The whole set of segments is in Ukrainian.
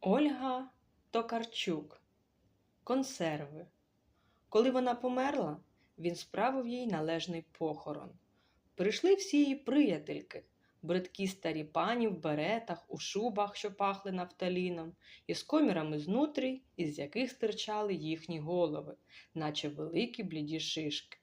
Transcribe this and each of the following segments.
Ольга Токарчук. Консерви. Коли вона померла, він справив їй належний похорон. Прийшли всі її приятельки, бридкі старі пані в беретах, у шубах, що пахли нафталіном, і з комірами знутрі, із яких стирчали їхні голови, наче великі бліді шишки.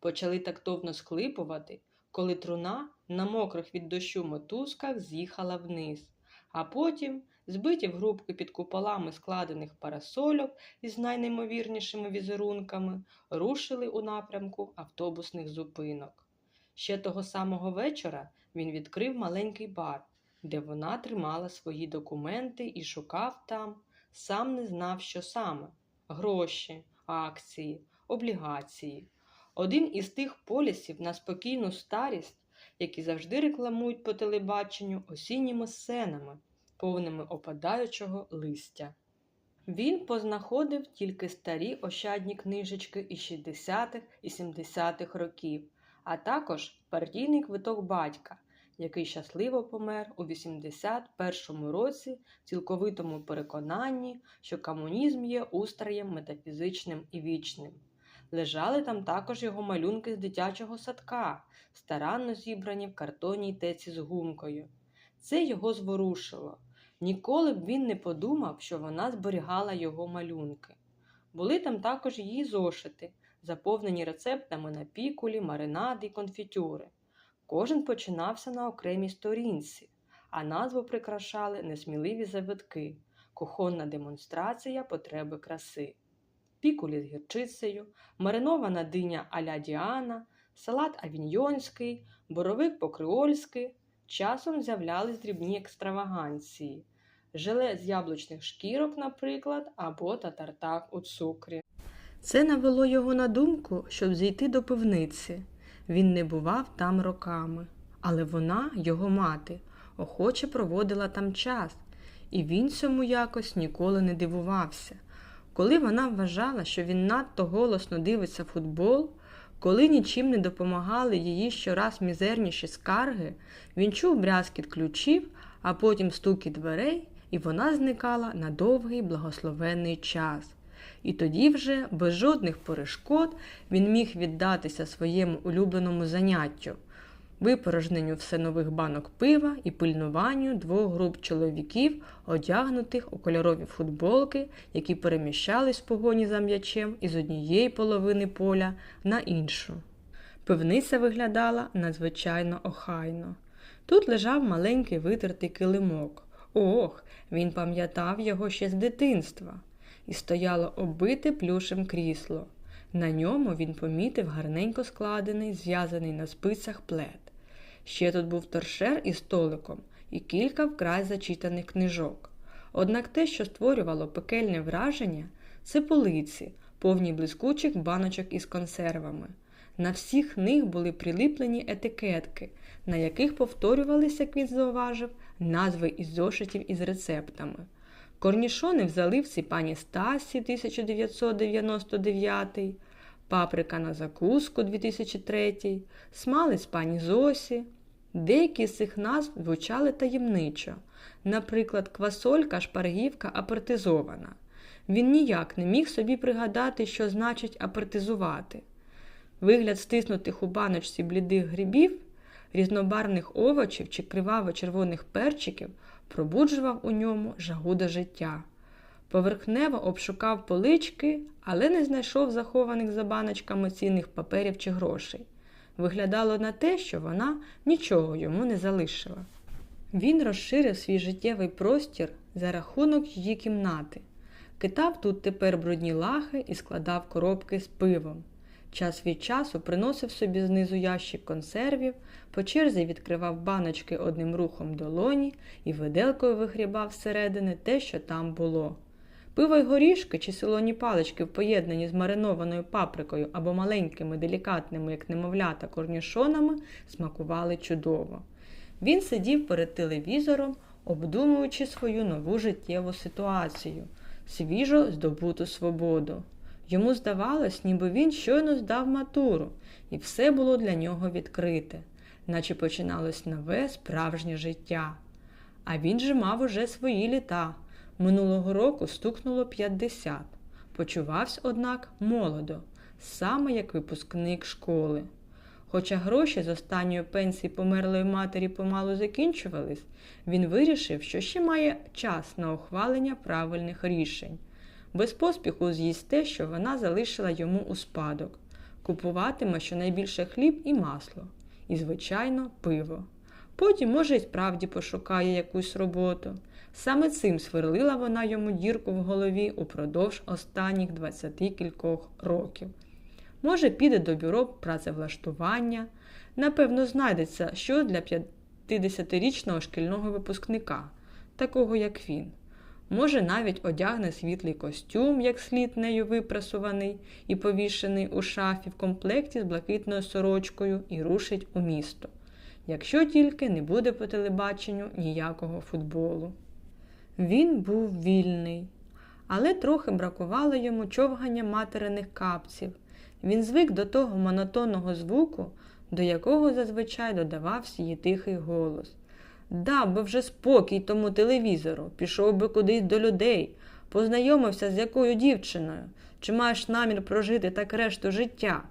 Почали тактовно склипувати, коли труна на мокрих від дощу мотузках з'їхала вниз, а потім збиті в групки під куполами складених парасольок із найнеймовірнішими візерунками, рушили у напрямку автобусних зупинок. Ще того самого вечора він відкрив маленький бар, де вона тримала свої документи і шукав там, сам не знав, що саме гроші, акції, облігації. Один із тих полісів на спокійну старість, які завжди рекламують по телебаченню осінніми сценами, повними опадаючого листя. Він познаходив тільки старі ощадні книжечки із 60-х і 70-х років, а також партійний квиток батька, який щасливо помер у 81-му році в цілковитому переконанні, що комунізм є устроєм метафізичним і вічним. Лежали там також його малюнки з дитячого садка, старанно зібрані в картонній теці з гумкою. Це його зворушило. Ніколи б він не подумав, що вона зберігала його малюнки. Були там також її зошити, заповнені рецептами на пікулі, маринади й конфітюри. Кожен починався на окремій сторінці, а назву прикрашали несміливі завитки, кухонна демонстрація потреби краси. Пікулі з гірчицею, маринована диня аля Діана, салат авіньйонський, боровик по-креольськи, часом з'являлись дрібні екстраваганції, желе з яблучних шкірок, наприклад, або татартак у цукрі. Це навело його на думку, щоб зійти до пивниці. Він не бував там роками, але вона, його мати, охоче проводила там час, і він цьому якось ніколи не дивувався. Коли вона вважала, що він надто голосно дивиться футбол, коли нічим не допомагали її щораз мізерніші скарги, він чув брязкіт ключів, а потім стуки дверей, і вона зникала на довгий благословенний час. І тоді вже, без жодних перешкод, він міг віддатися своєму улюбленому заняттю випорожненню все нових банок пива і пильнуванню двох груп чоловіків, одягнутих у кольорові футболки, які переміщались в погоні за м'ячем із однієї половини поля на іншу. Пивниця виглядала надзвичайно охайно. Тут лежав маленький витертий килимок. Ох, він пам'ятав його ще з дитинства, і стояло оббите плюшем крісло. На ньому він помітив гарненько складений, зв'язаний на спицях плед. Ще тут був торшер із столиком і кілька вкрай зачитаних книжок. Однак те, що створювало пекельне враження, це полиці, повні блискучих баночок із консервами. На всіх них були приліплені етикетки, на яких повторювалися, як він зауважив, назви із зошитів із рецептами. Корнішони в заливці пані Стасі 1999, паприка на закуску 2003, смалець пані Зосі. Деякі з цих назв звучали таємничо, наприклад, квасолька шпаргівка апертизована. Він ніяк не міг собі пригадати, що значить апертизувати. Вигляд стиснутих у баночці блідих грибів, різнобарних овочів чи криваво-червоних перчиків пробуджував у ньому жагу до життя. Поверхнево обшукав полички, але не знайшов захованих за баночками цінних паперів чи грошей. Виглядало на те, що вона нічого йому не залишила. Він розширив свій життєвий простір за рахунок її кімнати, китав тут тепер брудні лахи і складав коробки з пивом. Час від часу приносив собі знизу ящик консервів, по черзі відкривав баночки одним рухом долоні і виделкою вигрібав зсередини те, що там було. Пиво й горішки чи солоні палички в поєднанні з маринованою паприкою або маленькими, делікатними, як немовлята, корнішонами смакували чудово. Він сидів перед телевізором, обдумуючи свою нову життєву ситуацію, свіжо здобуту свободу. Йому здавалось, ніби він щойно здав матуру, і все було для нього відкрите, наче починалось нове справжнє життя. А він же мав уже свої літа Минулого року стукнуло 50. Почувався, однак, молодо, саме як випускник школи. Хоча гроші з останньої пенсії померлої матері помалу закінчувались, він вирішив, що ще має час на ухвалення правильних рішень. Без поспіху з'їсть те, що вона залишила йому у спадок. Купуватиме щонайбільше хліб і масло, і, звичайно, пиво. Потім, може, й справді пошукає якусь роботу. Саме цим сверлила вона йому дірку в голові упродовж останніх двадцяти кількох років. Може, піде до бюро працевлаштування. Напевно, знайдеться що для 50-річного шкільного випускника, такого як він. Може, навіть одягне світлий костюм, як слід нею випрасуваний і повішений у шафі в комплекті з блакитною сорочкою і рушить у місто, якщо тільки не буде по телебаченню ніякого футболу. Він був вільний, але трохи бракувало йому човгання материних капців. Він звик до того монотонного звуку, до якого зазвичай додавався її тихий голос. Дав би вже спокій тому телевізору, пішов би кудись до людей, познайомився з якою дівчиною, чи маєш намір прожити так решту життя.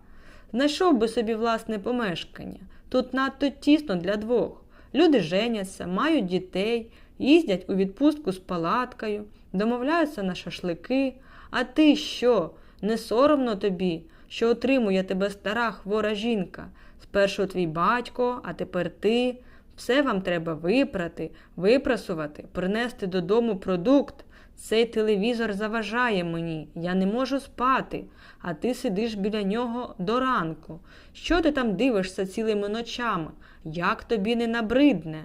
Знайшов би собі власне помешкання. Тут надто тісно для двох. Люди женяться, мають дітей, їздять у відпустку з палаткою, домовляються на шашлики. А ти що? Не соромно тобі, що отримує тебе стара хвора жінка. Спершу твій батько, а тепер ти. Все вам треба випрати, випрасувати, принести додому продукт. Цей телевізор заважає мені, я не можу спати, а ти сидиш біля нього до ранку. Що ти там дивишся цілими ночами? Як тобі не набридне?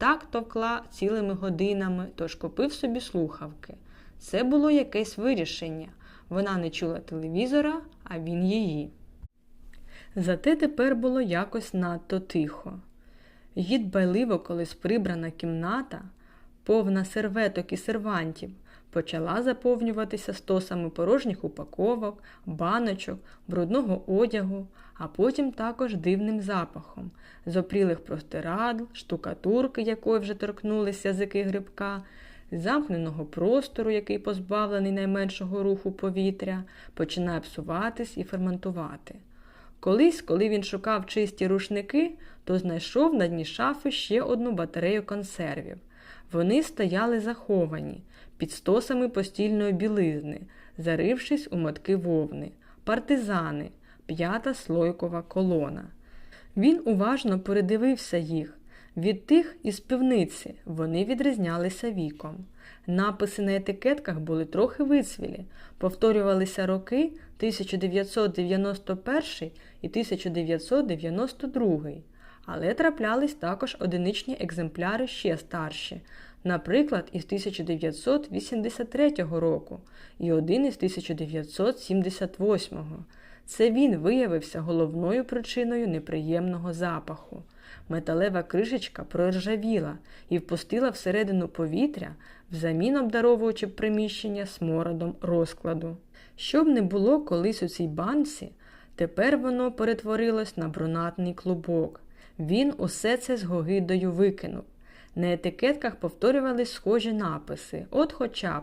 Так товкла цілими годинами, тож купив собі слухавки. Це було якесь вирішення. Вона не чула телевізора, а він її. Зате тепер було якось надто тихо. Її дбайливо колись прибрана кімната, повна серветок і сервантів, почала заповнюватися стосами порожніх упаковок, баночок, брудного одягу, а потім також дивним запахом, з опрілих простирадл, штукатурки, якої вже торкнулися язики грибка, замкненого простору, який позбавлений найменшого руху повітря, починає псуватись і ферментувати. Колись, коли він шукав чисті рушники, то знайшов на дні шафи ще одну батарею консервів. Вони стояли заховані, під стосами постільної білизни, зарившись у мотки вовни, партизани, п'ята слойкова колона. Він уважно передивився їх. Від тих із пивниці вони відрізнялися віком. Написи на етикетках були трохи вицвілі, повторювалися роки 1991 і 1992, але траплялись також одиничні екземпляри ще старші, наприклад, із 1983 року і один із 1978. Це він виявився головною причиною неприємного запаху. Металева кришечка проржавіла і впустила всередину повітря, взамін обдаровуючи приміщення смородом розкладу. Щоб не було колись у цій банці, тепер воно перетворилось на брунатний клубок. Він усе це з гогидою викинув. На етикетках повторювались схожі написи: от хоча б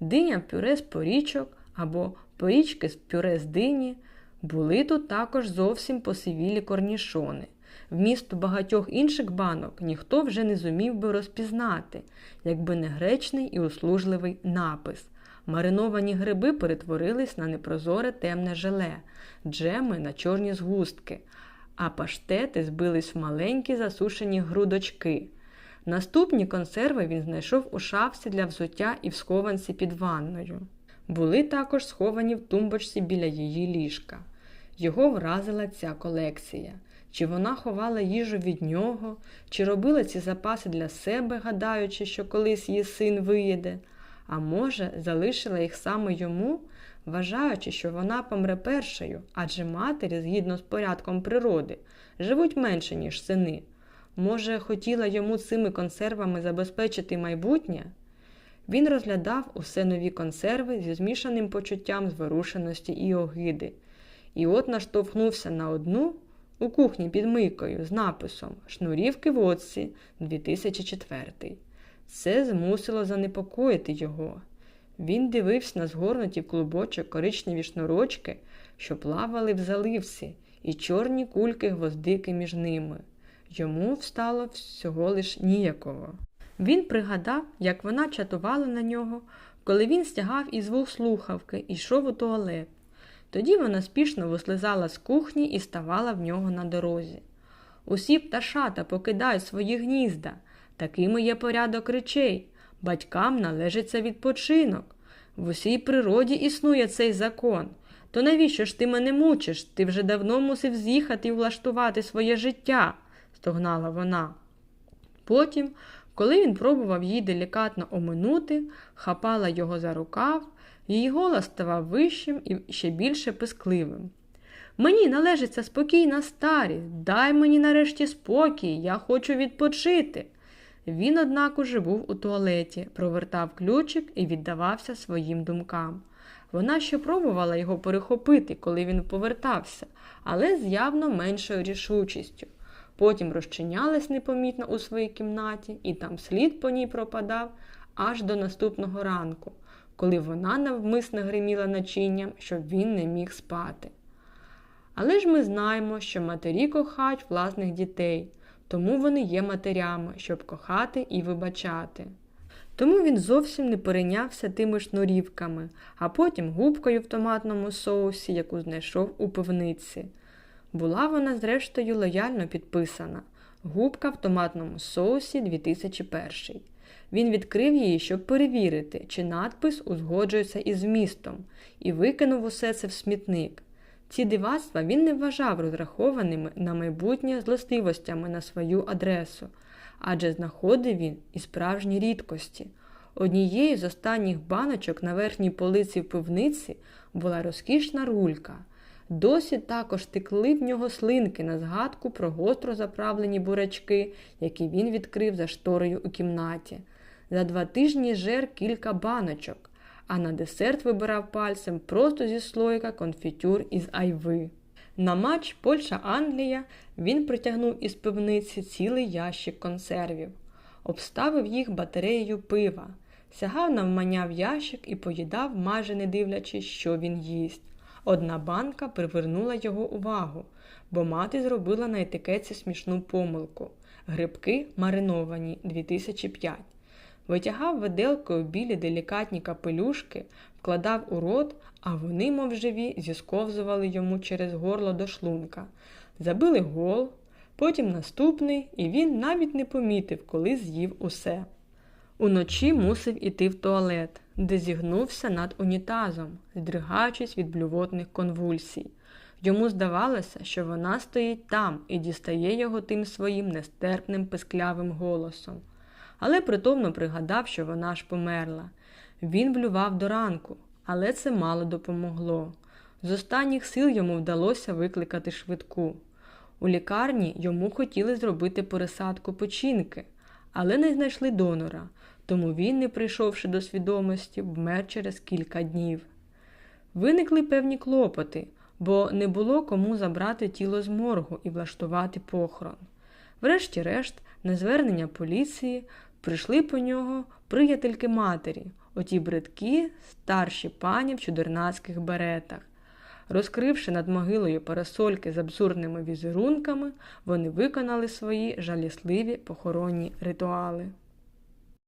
диня пюре з порічок або порічки з пюре з дині. Були тут також зовсім посивілі корнішони. Вмісто багатьох інших банок ніхто вже не зумів би розпізнати, якби не гречний і услужливий напис. Мариновані гриби перетворились на непрозоре темне желе, джеми на чорні згустки, а паштети збились в маленькі засушені грудочки. Наступні консерви він знайшов у шафці для взуття і в схованці під ванною. Були також сховані в тумбочці біля її ліжка. Його вразила ця колекція. Чи вона ховала їжу від нього, чи робила ці запаси для себе, гадаючи, що колись її син виїде, а може, залишила їх саме йому, вважаючи, що вона помре першою, адже матері, згідно з порядком природи, живуть менше, ніж сини. Може, хотіла йому цими консервами забезпечити майбутнє? Він розглядав усе нові консерви зі змішаним почуттям зворушеності і огиди, і от наштовхнувся на одну у кухні під мийкою з написом Шнурівки в Отці 2004. Це змусило занепокоїти його. Він дивився на згорнуті в клубочок коричневі шнурочки, що плавали в заливці, і чорні кульки гвоздики між ними. Йому встало всього лиш ніяково. Він пригадав, як вона чатувала на нього, коли він стягав із вух слухавки і йшов у туалет. Тоді вона спішно вислизала з кухні і ставала в нього на дорозі. Усі пташата покидають свої гнізда. Такими є порядок речей. Батькам належиться відпочинок. В усій природі існує цей закон. То навіщо ж ти мене мучиш? Ти вже давно мусив з'їхати і влаштувати своє життя, стогнала вона. Потім, коли він пробував її делікатно оминути, хапала його за рукав, її голос ставав вищим і ще більше пискливим. Мені належиться спокійна старість, дай мені нарешті спокій, я хочу відпочити. Він, однак, уже був у туалеті, провертав ключик і віддавався своїм думкам. Вона ще пробувала його перехопити, коли він повертався, але з явно меншою рішучістю. Потім розчинялась непомітно у своїй кімнаті, і там слід по ній пропадав аж до наступного ранку, коли вона навмисно гриміла начинням, щоб він не міг спати. Але ж ми знаємо, що матері кохають власних дітей, тому вони є матерями, щоб кохати і вибачати. Тому він зовсім не перейнявся тими шнурівками, а потім губкою в томатному соусі, яку знайшов у пивниці. Була вона, зрештою, лояльно підписана губка в томатному соусі 2001. Він відкрив її, щоб перевірити, чи надпис узгоджується із змістом, і викинув усе це в смітник. Ці дивацтва він не вважав розрахованими на майбутнє злостивостями на свою адресу, адже знаходив він і справжні рідкості. Однією з останніх баночок на верхній полиці в пивниці була розкішна рулька. Досі також текли в нього слинки на згадку про гостро заправлені бурячки, які він відкрив за шторою у кімнаті. За два тижні жер кілька баночок, а на десерт вибирав пальцем просто зі слойка конфітюр із айви. На матч Польща-Англія він притягнув із пивниці цілий ящик консервів, обставив їх батареєю пива, сягав навмання в ящик і поїдав, майже не дивлячись, що він їсть. Одна банка привернула його увагу, бо мати зробила на етикетці смішну помилку грибки мариновані 2005. Витягав виделкою білі делікатні капелюшки, вкладав у рот, а вони, мов живі, зісковзували йому через горло до шлунка. Забили гол, потім наступний, і він навіть не помітив, коли з'їв усе. Уночі мусив іти в туалет, де зігнувся над унітазом, здригаючись від блювотних конвульсій. Йому здавалося, що вона стоїть там і дістає його тим своїм нестерпним писклявим голосом. Але притомно пригадав, що вона ж померла. Він блював до ранку, але це мало допомогло. З останніх сил йому вдалося викликати швидку. У лікарні йому хотіли зробити пересадку печінки, але не знайшли донора, тому він, не прийшовши до свідомості, вмер через кілька днів. Виникли певні клопоти, бо не було кому забрати тіло з моргу і влаштувати похорон. Врешті-решт, на звернення поліції, прийшли по нього приятельки матері, оті бридкі, старші пані в чудернацьких беретах. Розкривши над могилою парасольки з абсурдними візерунками, вони виконали свої жалісливі похоронні ритуали.